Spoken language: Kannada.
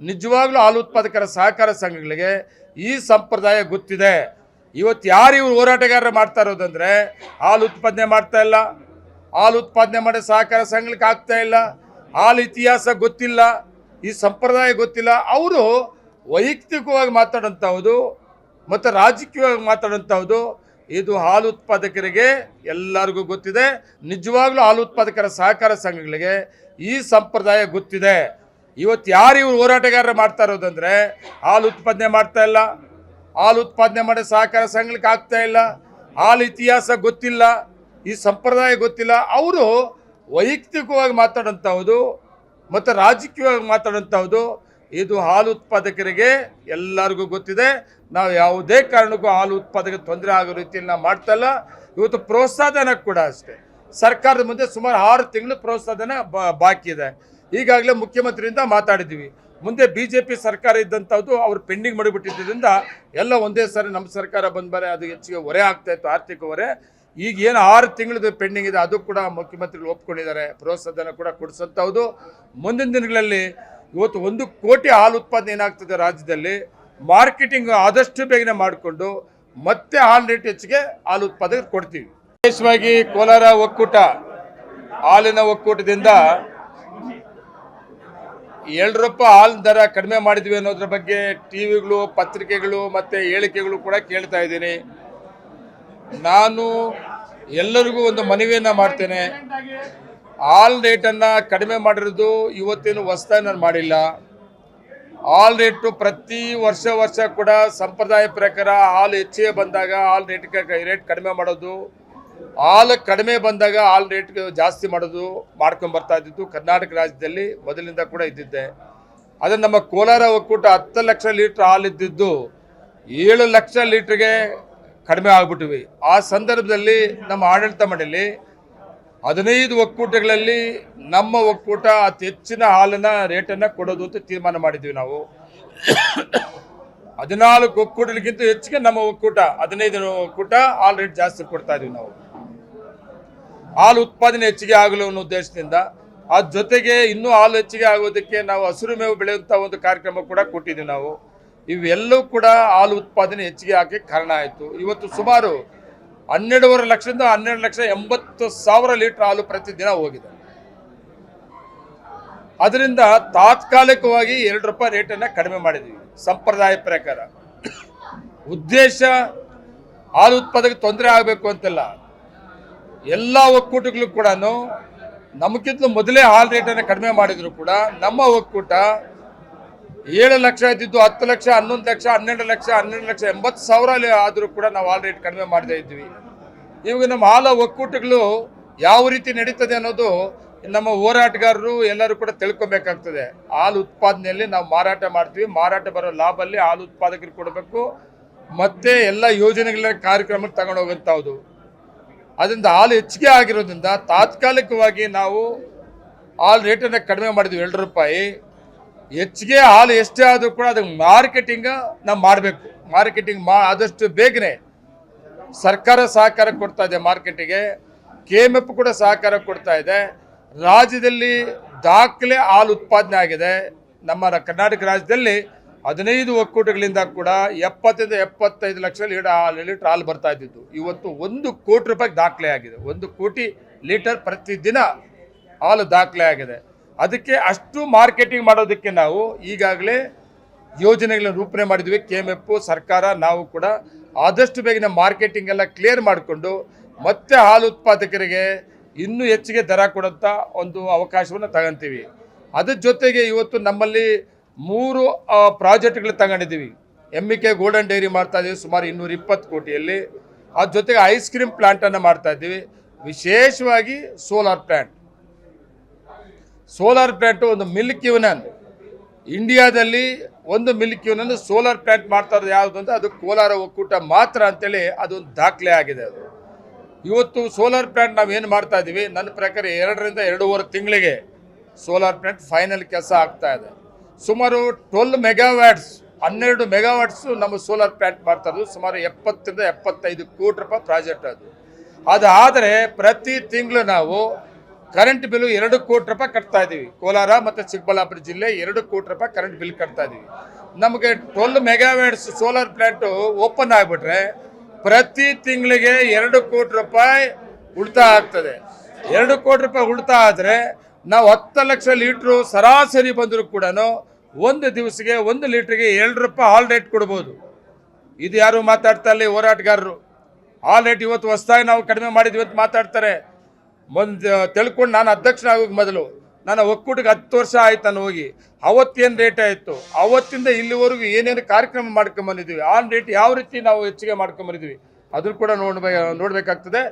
ನಿಜವಾಗ್ಲೂ ಹಾಲು ಉತ್ಪಾದಕರ ಸಹಕಾರ ಸಂಘಗಳಿಗೆ ಈ ಸಂಪ್ರದಾಯ ಗೊತ್ತಿದೆ. ಇವತ್ತು ಯಾರು ಇವ್ರು ಹೋರಾಟಗಾರರು ಮಾಡ್ತಾ ಇರೋದಂದ್ರೆ ಹಾಲು ಉತ್ಪಾದನೆ ಮಾಡ್ತಾ ಇಲ್ಲ. ಹಾಲು ಉತ್ಪಾದನೆ ಮಾಡೋ ಸಹಕಾರ ಸಂಘಗಳಿಗೆ ಆಗ್ತಾ ಇಲ್ಲ. ಹಾಲು ಇತಿಹಾಸ ಗೊತ್ತಿಲ್ಲ. ಈ ಸಂಪ್ರದಾಯ ಗೊತ್ತಿಲ್ಲ. ಅವರು ವೈಯಕ್ತಿಕವಾಗಿ ಮಾತಾಡೋಂಥವ್ದು ಮತ್ತು ರಾಜಕೀಯವಾಗಿ ಮಾತಾಡೋಂಥವ್ದು ಇದು ಹಾಲು ಉತ್ಪಾದಕರಿಗೆ ಎಲ್ಲರಿಗೂ ಗೊತ್ತಿದೆ. ನಿಜವಾಗ್ಲೂ ಹಾಲು ಉತ್ಪಾದಕರ ಸಹಕಾರ ಸಂಘಗಳಿಗೆ ಈ ಸಂಪ್ರದಾಯ ಗೊತ್ತಿದೆ. ಇವತ್ತು ಯಾರು ಇವರು ಹೋರಾಟಗಾರರು ಮಾಡ್ತಾ ಇರೋದಂದ್ರೆ ಹಾಲು ಉತ್ಪಾದನೆ ಮಾಡ್ತಾ ಇಲ್ಲ, ಹಾಲು ಉತ್ಪಾದನೆ ಮಾಡೋ ಸಹಕಾರ ಸಂಘಕ್ಕೆ ಆಗ್ತಾ ಇಲ್ಲ, ಹಾಲು ಇತಿಹಾಸ ಗೊತ್ತಿಲ್ಲ, ಈ ಸಂಪ್ರದಾಯ ಗೊತ್ತಿಲ್ಲ. ಅವರು ವೈಯಕ್ತಿಕವಾಗಿ ಮಾತಾಡೋಂಥವ್ದು ಮತ್ತು ರಾಜಕೀಯವಾಗಿ ಮಾತಾಡೋಂಥವ್ದು ಇದು ಹಾಲು ಉತ್ಪಾದಕರಿಗೆ ಎಲ್ಲರಿಗೂ ಗೊತ್ತಿದೆ. ನಾವು ಯಾವುದೇ ಕಾರಣಕ್ಕೂ ಹಾಲು ಉತ್ಪಾದಕ ತೊಂದರೆ ಆಗೋ ರೀತಿಯಲ್ಲಿ ನಾವು ಮಾಡ್ತಾ ಇಲ್ಲ. ಇವತ್ತು ಪ್ರೋತ್ಸಾಹನ ಕೂಡ ಅಷ್ಟೇ. ಸರ್ಕಾರದ ಮುಂದೆ ಸುಮಾರು ಆರು ತಿಂಗಳು ಪ್ರೋತ್ಸಾಹನ ಬಾಕಿ ಇದೆ ಈಗಾಗಲೇ ಮುಖ್ಯಮಂತ್ರಿಯಿಂದ ಮಾತಾಡಿದ್ದೀವಿ. ಮುಂದೆ ಬಿ ಜೆ ಪಿ ಸರ್ಕಾರ ಇದ್ದಂಥದ್ದು ಅವ್ರು ಪೆಂಡಿಂಗ್ ಮಾಡಿಬಿಟ್ಟಿದ್ದರಿಂದ ಎಲ್ಲ ಒಂದೇ ಸಾರಿ ನಮ್ಮ ಸರ್ಕಾರ ಬಂದ ಮೇಲೆ ಅದು ಹೆಚ್ಚಿಗೆ ಹೊರೆ ಆಗ್ತಾ ಇತ್ತು, ಆರ್ಥಿಕ ಹೊರೆ. ಈಗ ಏನು ಆರು ತಿಂಗಳದ್ದು ಪೆಂಡಿಂಗ್ ಇದೆ, ಅದು ಕೂಡ ಮುಖ್ಯಮಂತ್ರಿಗಳು ಒಪ್ಕೊಂಡಿದ್ದಾರೆ. ಪ್ರೋತ್ಸಾಹನ ಕೂಡ ಕೊಡಿಸಂಥದ್ದು ಮುಂದಿನ ದಿನಗಳಲ್ಲಿ ಇವತ್ತು ಒಂದು ಕೋಟಿ ಹಾಲು ಉತ್ಪಾದನೆ ಏನಾಗ್ತದೆ ರಾಜ್ಯದಲ್ಲಿ, ಮಾರ್ಕೆಟಿಂಗ್ ಆದಷ್ಟು ಬೇಗನೆ ಮಾಡಿಕೊಂಡು ಮತ್ತೆ ಹಾಲು ರೇಟ್ ಹೆಚ್ಚಿಗೆ ಹಾಲು ಉತ್ಪಾದನೆ ಕೊಡ್ತೀವಿ. ವಿಶೇಷವಾಗಿ ಕೋಲಾರ ಒಕ್ಕೂಟ, ಹಾಲಿನ ಒಕ್ಕೂಟದಿಂದ ಎರಡು ರೂಪಾಯಿ ಹಾಲು ದರ ಕಡಿಮೆ ಮಾಡಿದ್ವಿ ಅನ್ನೋದ್ರ ಬಗ್ಗೆ ಟಿವಿಗಳು, ಪತ್ರಿಕೆಗಳು ಮತ್ತು ಹೇಳಿಕೆಗಳು ಕೂಡ ಕೇಳ್ತಾ ಇದ್ದೀನಿ. ನಾನು ಎಲ್ಲರಿಗೂ ಒಂದು ಮನವಿಯನ್ನ ಮಾಡ್ತೇನೆ. ಹಾಲ್ ರೇಟನ್ನು ಕಡಿಮೆ ಮಾಡಿರೋದು ಇವತ್ತೇನು ಹೊಸದಾಗಿ ನಾನು ಮಾಡಿಲ್ಲ. ಹಾಲ್ ರೇಟು ಪ್ರತಿ ವರ್ಷ ವರ್ಷ ಕೂಡ ಸಂಪ್ರದಾಯ ಪ್ರಕಾರ ಹಾಲು ಹೆಚ್ಚಿಗೆ ಬಂದಾಗ ಹಾಲ್ ರೇಟ್ ರೇಟ್ ಕಡಿಮೆ ಮಾಡೋದು ಹಾಲು ಕಡಿಮೆ ಬಂದಾಗ ಹಾಲು ರೇಟ್ ಜಾಸ್ತಿ ಮಾಡೋದು ಮಾಡ್ಕೊಂಡು ಬರ್ತಾ ಇದ್ದಿದ್ದು ಕರ್ನಾಟಕ ರಾಜ್ಯದಲ್ಲಿ ಮೊದಲಿಂದ ಕೂಡ ಇದ್ದಿದ್ದೆ. ಅದೇ ನಮ್ಮ ಕೋಲಾರ ಒಕ್ಕೂಟ ಹತ್ತು ಲಕ್ಷ ಲೀಟ್ರ್ ಹಾಲು ಇದ್ದಿದ್ದು ಏಳು ಲಕ್ಷ ಲೀಟ್ರಿಗೆ ಕಡಿಮೆ ಆಗ್ಬಿಟ್ಟಿವಿ. ಆ ಸಂದರ್ಭದಲ್ಲಿ ನಮ್ಮ ಆಡಳಿತ ಮಂಡಳಿ ಹದಿನೈದು ಒಕ್ಕೂಟಗಳಲ್ಲಿ ನಮ್ಮ ಒಕ್ಕೂಟ ಅತಿ ಹೆಚ್ಚಿನ ಹಾಲಿನ ರೇಟನ್ನು ಕೊಡೋದು ಅಂತ ತೀರ್ಮಾನ ಮಾಡಿದ್ವಿ ನಾವು. ಹದಿನಾಲ್ಕು ಒಕ್ಕೂಟಗಳಿಗಿಂತ ಹೆಚ್ಚಿಗೆ ನಮ್ಮ ಒಕ್ಕೂಟ, ಹದಿನೈದು ಒಕ್ಕೂಟ ಹಾಲು ರೇಟ್ ಜಾಸ್ತಿ ಕೊಡ್ತಾ ಇದೀವಿ ನಾವು. ಹಾಲು ಉತ್ಪಾದನೆ ಹೆಚ್ಚಿಗೆ ಆಗಲು ಅನ್ನೋ ಉದ್ದೇಶದಿಂದ ಅದ್ರ ಜೊತೆಗೆ ಇನ್ನೂ ಹಾಲು ಹೆಚ್ಚಿಗೆ ಆಗೋದಕ್ಕೆ ನಾವು ಹಸಿರು ಮೇವು ಬೆಳೆಯುವಂಥ ಒಂದು ಕಾರ್ಯಕ್ರಮ ಕೂಡ ಕೊಟ್ಟಿದ್ದೀವಿ ನಾವು. ಇವೆಲ್ಲವೂ ಕೂಡ ಹಾಲು ಉತ್ಪಾದನೆ ಹೆಚ್ಚಿಗೆ ಹಾಕಿ ಕಾರಣ ಆಯಿತು. ಇವತ್ತು ಸುಮಾರು ಹನ್ನೆರಡೂವರೆ ಲಕ್ಷದಿಂದ ಹನ್ನೆರಡು ಲಕ್ಷ ಎಂಬತ್ತು ಸಾವಿರ ಲೀಟರ್ ಹಾಲು ಪ್ರತಿದಿನ ಹೋಗಿದೆ. ಅದರಿಂದ ತಾತ್ಕಾಲಿಕವಾಗಿ ಎರಡು ರೂಪಾಯಿ ರೇಟನ್ನು ಕಡಿಮೆ ಮಾಡಿದ್ದೀವಿ, ಸಂಪ್ರದಾಯ ಪ್ರಕಾರ. ಉದ್ದೇಶ, ಹಾಲು ಉತ್ಪಾದಕ ತೊಂದರೆ ಆಗಬೇಕು ಅಂತಲ್ಲ. ಎಲ್ಲ ಒಕ್ಕೂಟಗಳು ಕೂಡ ನಮಗಿಂತ ಮೊದಲೇ ಹಾಲ್ ರೇಟನ್ನು ಕಡಿಮೆ ಮಾಡಿದ್ರು ಕೂಡ ನಮ್ಮ ಒಕ್ಕೂಟ ಏಳು ಲಕ್ಷ ಇದ್ದಿದ್ದು ಹತ್ತು ಲಕ್ಷ, ಹನ್ನೊಂದು ಲಕ್ಷ, ಹನ್ನೆರಡು ಲಕ್ಷ ಹನ್ನೆರಡು ಲಕ್ಷ, ಎಂಬತ್ತು ಸಾವಿರ ಆದರೂ ಕೂಡ ನಾವು ಹಾಲ್ ರೇಟ್ ಕಡಿಮೆ ಮಾಡದೇ ಇದ್ವಿ. ಇವಾಗ ನಮ್ಮ ಹಾಲ ಒಕ್ಕೂಟಗಳು ಯಾವ ರೀತಿ ನಡೀತದೆ ಅನ್ನೋದು ನಮ್ಮ ಹೋರಾಟಗಾರರು ಎಲ್ಲರೂ ಕೂಡ ತಿಳ್ಕೊಬೇಕಾಗ್ತದೆ. ಹಾಲು ಉತ್ಪಾದನೆಯಲ್ಲಿ ನಾವು ಮಾರಾಟ ಮಾಡ್ತೀವಿ, ಮಾರಾಟ ಬರೋ ಲಾಭಲ್ಲಿ ಹಾಲು ಉತ್ಪಾದಕರಿಗೆ ಕೊಡಬೇಕು, ಮತ್ತೆ ಎಲ್ಲ ಯೋಜನೆಗಳ ಕಾರ್ಯಕ್ರಮಕ್ಕೆ ತಗೊಂಡು ಹೋಗುವಂಥದ್ದು ಅದರಿಂದ ಹಾಲು ಹೆಚ್ಚಿಗೆ ಆಗಿರೋದ್ರಿಂದ ತಾತ್ಕಾಲಿಕವಾಗಿ ನಾವು ಹಾಲು ರೇಟನ್ನು ಕಡಿಮೆ ಮಾಡಿದ್ವಿ ಎರಡು ರೂಪಾಯಿ. ಹೆಚ್ಚಿಗೆ ಹಾಲು ಎಷ್ಟೇ ಆದರೂ ಕೂಡ ಅದಕ್ಕೆ ಮಾರ್ಕೆಟಿಂಗ್ ನಾವು ಮಾಡಬೇಕು. ಮಾರ್ಕೆಟಿಂಗ್ ಮಾ, ಆದಷ್ಟು ಬೇಗನೆ ಸರ್ಕಾರ ಸಹಕಾರ ಕೊಡ್ತಾ ಇದೆ ಮಾರ್ಕೆಟಿಗೆ. ಕೆ ಎಂ ಎಫ್ ಕೂಡ ಸಹಕಾರ ಕೊಡ್ತಾ ಇದೆ. ರಾಜ್ಯದಲ್ಲಿ ದಾಖಲೆ ಹಾಲು ಉತ್ಪಾದನೆ ಆಗಿದೆ. ನಮ್ಮ ಕರ್ನಾಟಕ ರಾಜ್ಯದಲ್ಲಿ ಹದಿನೈದು ಒಕ್ಕೂಟಗಳಿಂದ ಕೂಡ ಎಪ್ಪತ್ತರಿಂದ ಎಪ್ಪತ್ತೈದು ಲಕ್ಷ ಲೀಟರ್ ಹಾಲು ಲೀಟರ್ ಹಾಲು ಬರ್ತಾ ಇದ್ದಿದ್ದು. ಇವತ್ತು ಒಂದು ಕೋಟಿ ರೂಪಾಯಿ ದಾಖಲೆ ಆಗಿದೆ. ಒಂದು ಕೋಟಿ ಲೀಟರ್ ಪ್ರತಿದಿನ ಹಾಲು ದಾಖಲೆ ಆಗಿದೆ. ಅದಕ್ಕೆ ಅಷ್ಟು ಮಾರ್ಕೆಟಿಂಗ್ ಮಾಡೋದಕ್ಕೆ ನಾವು ಈಗಾಗಲೇ ಯೋಜನೆಗಳನ್ನ ರೂಪಣೆ ಮಾಡಿದ್ವಿ. ಕೆ ಎಂ ಎಫ್ ಸರ್ಕಾರ, ನಾವು ಕೂಡ ಆದಷ್ಟು ಬೇಗನೆ ಮಾರ್ಕೆಟಿಂಗ್ ಎಲ್ಲ ಕ್ಲಿಯರ್ ಮಾಡಿಕೊಂಡು ಮತ್ತೆ ಹಾಲು ಉತ್ಪಾದಕರಿಗೆ ಇನ್ನೂ ಹೆಚ್ಚಿಗೆ ದರ ಕೊಡೋಂಥ ಒಂದು ಅವಕಾಶವನ್ನು ತಗೊಂತೀವಿ. ಅದ್ರ ಜೊತೆಗೆ ಇವತ್ತು ನಮ್ಮಲ್ಲಿ ಮೂರು ಪ್ರಾಜೆಕ್ಟ್ಗಳು ತಗೊಂಡಿದ್ದೀವಿ. ಎಂ ಕೆ ಗೋಲ್ಡನ್ ಡೈರಿ ಮಾಡ್ತಾ ಇದ್ದೀವಿ ಸುಮಾರು ಇನ್ನೂರ ಇಪ್ಪತ್ತು ಕೋಟಿಯಲ್ಲಿ. ಅದ್ರ ಜೊತೆಗೆ ಐಸ್ ಕ್ರೀಮ್ ಪ್ಲಾಂಟನ್ನು ಮಾಡ್ತಾ ಇದ್ದೀವಿ ವಿಶೇಷವಾಗಿ ಸೋಲಾರ್ ಪ್ಲಾಂಟ್ ಸೋಲಾರ್ ಪ್ಲಾಂಟ್ ಒಂದು ಮಿಲ್ಕ್ ಯೂನಿಯನ್ ಇಂಡಿಯಾದಲ್ಲಿ ಒಂದು ಮಿಲ್ಕ್ ಯೂನಿಯನ್ ಸೋಲಾರ್ ಪ್ಲಾಂಟ್ ಮಾಡ್ತಾ ಇರೋದು ಯಾವುದು ಅಂದರೆ ಅದು ಕೋಲಾರ ಒಕ್ಕೂಟ ಮಾತ್ರ ಅಂತೇಳಿ ಅದೊಂದು ದಾಖಲೆ ಆಗಿದೆ ಅದು. ಇವತ್ತು ಸೋಲಾರ್ ಪ್ಲಾಂಟ್ ನಾವು ಏನು ಮಾಡ್ತಾ ಇದ್ದೀವಿ ನನ್ನ ಪ್ರಕಾರ ಎರಡರಿಂದ ಎರಡೂವರೆ ತಿಂಗಳಿಗೆ ಸೋಲಾರ್ ಪ್ಲಾಂಟ್ ಫೈನಲ್ ಕೆಲಸ ಆಗ್ತಾ ಇದೆ. ಸುಮಾರು ಟ್ವೆಲ್ ಮೆಗಾವ್ಯಾಟ್ಸ್ ಹನ್ನೆರಡು ಮೆಗಾವಾಟ್ಸು ನಮ್ಮ ಸೋಲಾರ್ ಪ್ಲಾಂಟ್ ಮಾಡ್ತಾ ಇರೋದು. ಸುಮಾರು ಎಪ್ಪತ್ತರಿಂದ ಎಪ್ಪತ್ತೈದು ಕೋಟಿ ರೂಪಾಯಿ ಪ್ರಾಜೆಕ್ಟ್ ಅದು. ಅದಾದರೆ ಪ್ರತಿ ತಿಂಗಳು ನಾವು ಕರೆಂಟ್ ಬಿಲ್ ಎರಡು ಕೋಟಿ ರೂಪಾಯಿ ಕಟ್ತಾ ಇದ್ದೀವಿ. ಕೋಲಾರ ಮತ್ತು ಚಿಕ್ಕಬಳ್ಳಾಪುರ ಜಿಲ್ಲೆ ಎರಡು ಕೋಟಿ ರೂಪಾಯಿ ಕರೆಂಟ್ ಬಿಲ್ ಕಟ್ತಾ ಇದ್ದೀವಿ. ನಮಗೆ twelve megawatts solar plant open ಆಗಿಬಿಟ್ರೆ ಪ್ರತಿ ತಿಂಗಳಿಗೆ ಎರಡು ಕೋಟಿ ರೂಪಾಯಿ ಉಳಿತಾಯ ಆಗ್ತದೆ. ಎರಡು ಕೋಟಿ ರೂಪಾಯಿ ಉಳಿತಾಯ ಆದರೆ ನಾವು ಹತ್ತು ಲಕ್ಷ ಲೀಟ್ರು ಸರಾಸರಿ ಬಂದರೂ ಕೂಡ ಒಂದು ದಿವಸಕ್ಕೆ ಒಂದು ಲೀಟ್ರಿಗೆ ಎರಡು ರೂಪಾಯಿ ಹಾಲ್ ರೇಟ್ ಕೊಡ್ಬೋದು. ಇದು ಯಾರು ಮಾತಾಡ್ತಾ ಇಲ್ಲ ಹೋರಾಟಗಾರರು. ಹಾಲ್ ರೇಟ್ ಇವತ್ತು ಹೊಸ್ದಾಗಿ ನಾವು ಕಡಿಮೆ ಮಾಡಿದ್ವಿ ಇವತ್ತು ಮಾತಾಡ್ತಾರೆ. ಒಂದು ತಿಳ್ಕೊಂಡು ನಾನು ಅಧ್ಯಕ್ಷನಾಗೋಕೆ ಮೊದಲು. ನಾನು ಒಕ್ಕೂಟಕ್ಕೆ ಹತ್ತು ವರ್ಷ ಆಯ್ತು ನಾನು ಹೋಗಿ. ಅವತ್ತೇನು ರೇಟ್ ಆಯಿತು? ಅವತ್ತಿಂದ ಇಲ್ಲಿವರೆಗೂ ಏನೇನು ಕಾರ್ಯಕ್ರಮ ಮಾಡ್ಕೊಂಬಂದಿದ್ವಿ? ಆ ರೇಟ್ ಯಾವ ರೀತಿ ನಾವು ಹೆಚ್ಚಿಗೆ ಮಾಡ್ಕೊಂಬಂದಿದ್ದೀವಿ ಅದನ್ನು ಕೂಡ ನೋಡ್ಬೇ, ನೋಡಬೇಕಾಗ್ತದೆ.